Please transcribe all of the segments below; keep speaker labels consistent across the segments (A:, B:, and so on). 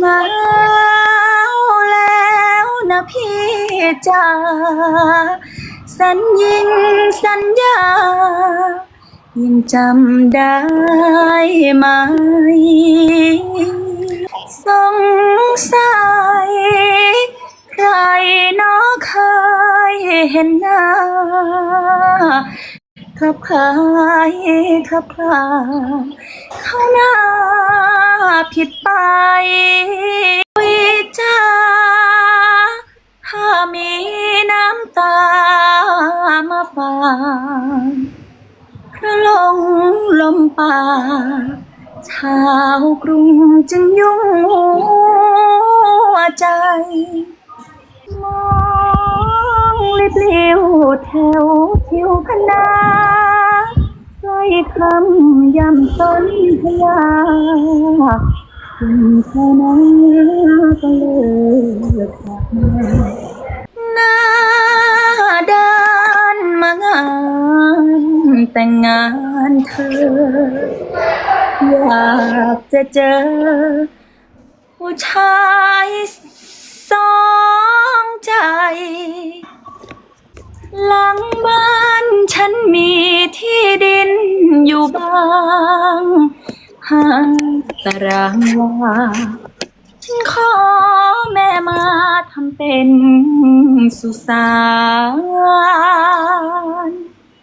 A: หนาวแล้วนะพี่จ๋าสัญญิงสัญญา ยังจำได้ไหม สงสัยใครนอเคยเห็นหน้า ครับคลายครับคลาเข้าหน้าผิดไปวิจาถ้ามีน้ำตามาฝากพระลงลมป่าชาวกรุงจึงยุ่งหัวใจ ลิบลิวแถวทิวคณะใกล้คำยำต้นพญาถึงแค่นั้นก็เลิกทำหน้าด้านมางานแต่งงานเธอ อยากจะเจอ ห่างตารางวาฉันขอแม่มาทำเป็นสุสาน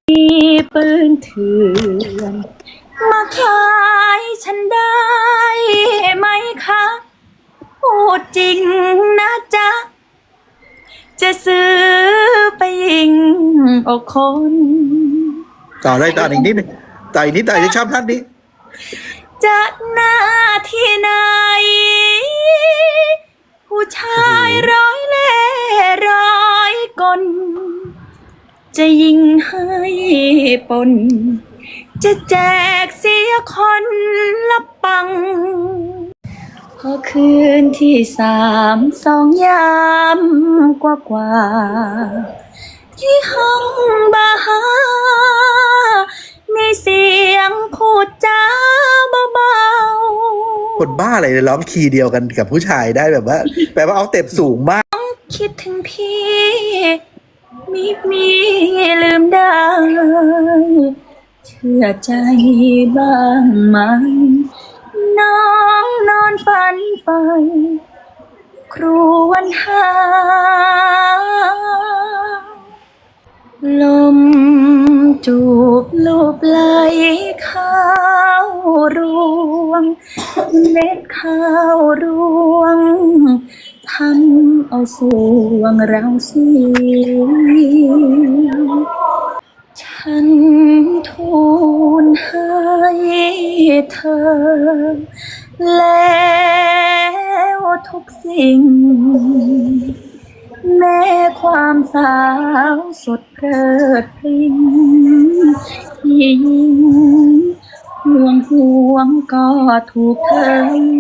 A: มีปืนเถื่อนมาขายฉันได้ไหมคะ พูดจริงนะจ๊ะ จะซื้อไปยิงอกคน
B: ต่อเลยต่ออีกนิดหนึงต่ออีกนิดต่ออีกชอบท่านนี้
A: จะหน้าที่ไหน ผู้ชายร้อยเล่ร้อยกลจะยิงให้ปน จะแจกเสียคนละปัง พอคืนที่สามสองยามกว่ากว่าที่ห้องบาฮามีเสียงพูดจา
B: คนบ้าอะไรเลยร้องคีย์เดียวกันกับผู้ชายได้แบบว่าแปลว่าเอาเต็ปสูงมาก
A: คิดถึงพี่มีมีลืมได้เชื่อใจบ้างไหมน้องนอนฝันไฟครูวันหา ลมจูบลูบไหลเขา รวง เม็ดข้าวรวงทำเอาสวงเราเสียฉันทูลให้เธอ แล้วทุกสิ่ง แม้ความสาวสดเกิดพริ้งที่ยิ่ง ห่วงห่วงก็ถูกเธอ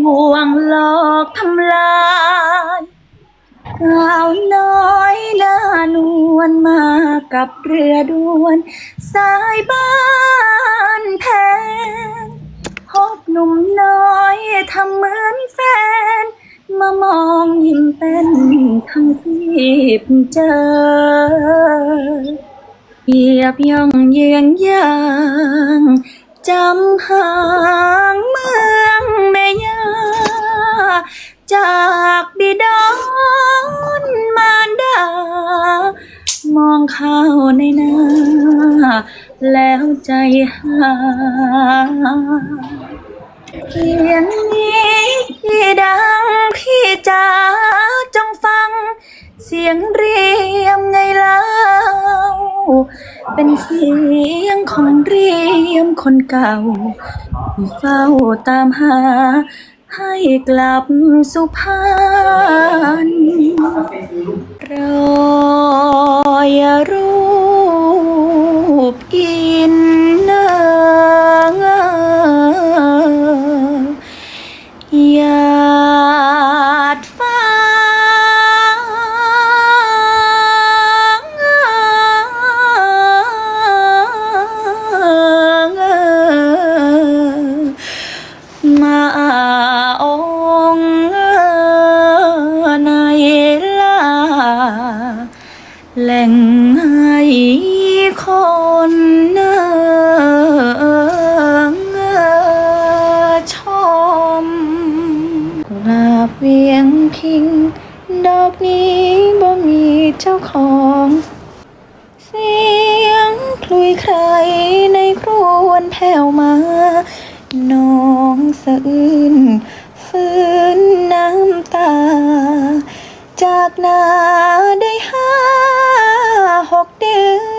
A: ห่วงหลอกทำลายสาวน้อยหน้านวลมากับเรือด่วน สายบ้านแพงพบหนุ่มน้อยทำเหมือนแฟน มามองยิ้มเป็นทั้งที่เพิ่งเจอเหยียบย่องเยือนยาง จำหางเมืองแม่ยาจากบิดอนมารดามองเข้าในหน้า แล้วใจหายเสียงนี้ที่ดังพี่จ๋าจงฟัง เสียงเรียมไงเล่า เป็นเสียงของเรียมคนเก่าเฝ้าตามหา ให้กลับสุพรรณเรา วียงพิง ดอกนี้บ่มีเจ้าของ เสียงคลุยใครในครวนแผ่วมา น้องสะอื้นฟื้นน้ำตา จากนาได้ห้าหกเดือน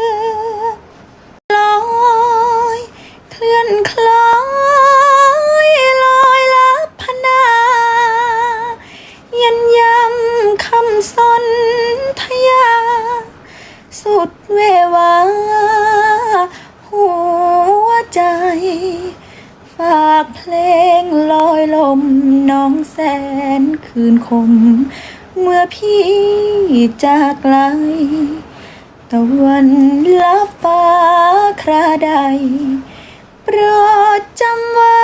A: ลอยลมน้องแสนคืนคม เมื่อพี่จากไกลตะวันลับฟ้าคราใด โปรดจำไว้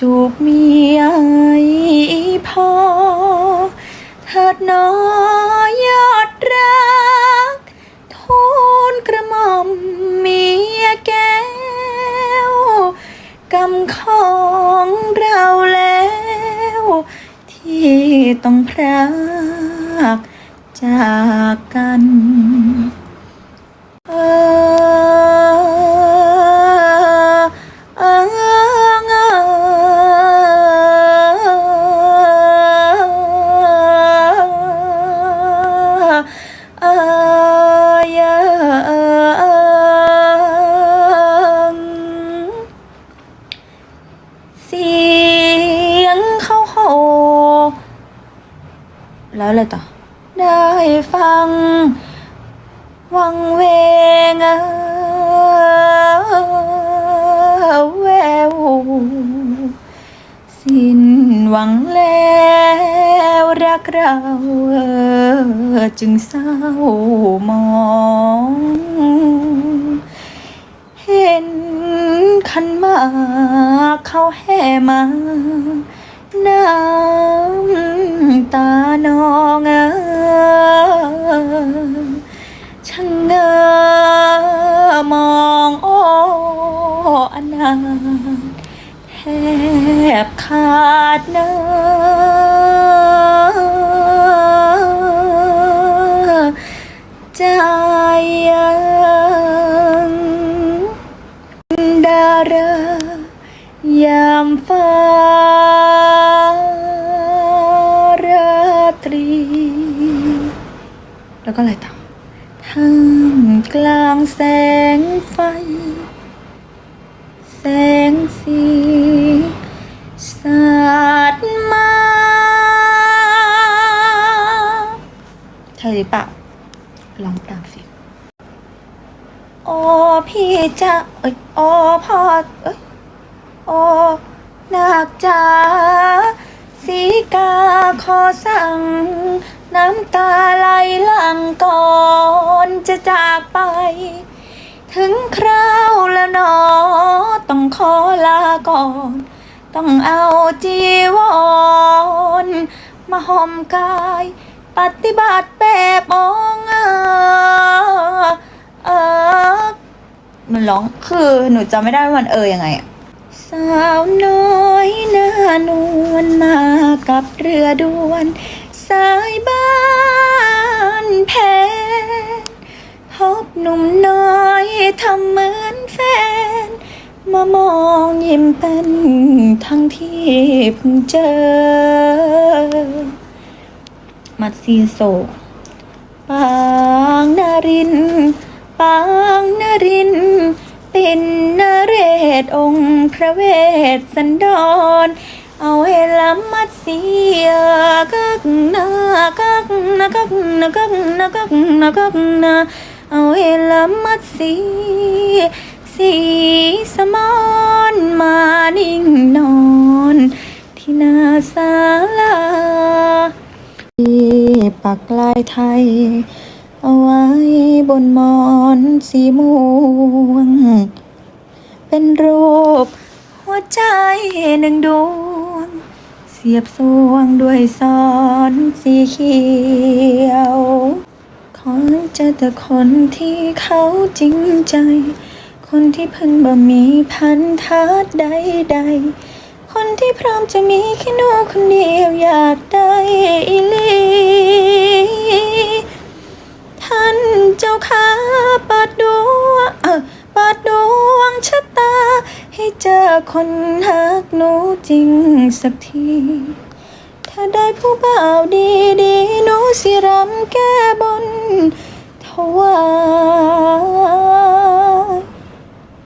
A: จูบเมียให้พอเถิดน้อยยอดรัก ทูลกระหม่อมเมียแก้วกำของเราแล้ว ที่ต้องพรากจากกัน อะไรต่อ ได้ฟัง วังเวงเออแววสิ้นหวังแล้วรักเราจึงเศร้ามองเห็นขันมาเขาแห่มา น้ำตา บขาดเนื้อใจยังดารายามฟ้าราตรี แล้วก็อะไรต่อท่ามกลางแสงไฟ แสงสี หรือเปล่าลองตามสิโอ้พี่จะเอ้ยโอ้พ่อเอ้ยโอ้นาคจ๋าสีกาขอสั่ง น้ำตาไหลหลังก่อนจะจากไป ถึงคราวแล้วนอ ต้องขอลาก่อน ต้องเอาจีวรมาห่มกาย ปฏิบัติแบบองค์อาเออมันร้องคือหนูจำไม่ได้ว่ามันเออยังไงอะสาวน้อยหน้านวลมากับเรือด่วนสายบ้านแพนพบหนุ่มน้อยทำเหมือนแฟน มามองยิ้มเป็นทั้งที่เพิ่งเจอ มัดซีโซ ปางนาริน ปางนาริน เป็นนเรศองค์พระเวสสันดร เอาเวลามัดเสียกักนากักนากักนากักนากักนากักนาเอาเวลามัดเสียสีสมอนมานิ่งนอน ที่นาศาลา ปักลายไทย เอาไว้บนมอนสีม่วง เป็นรูปหัวใจหนึ่งดวง เสียบสวงด้วยซอนสีเขียว ขอเจอแต่คนที่เขาจริงใจ คนที่เพิ่นบ่มีพันธะใดๆ คนที่พร้อมจะมีแค่หนูคนเดียวอยากได้อีลีท่านเจ้าค่ะปัดดวงเออปัดดวงชะตา ให้เจอคนหักหนูจริงสักที ถ้าได้ผู้บ่าวดีดีหนูสิรำแก้บนถวาย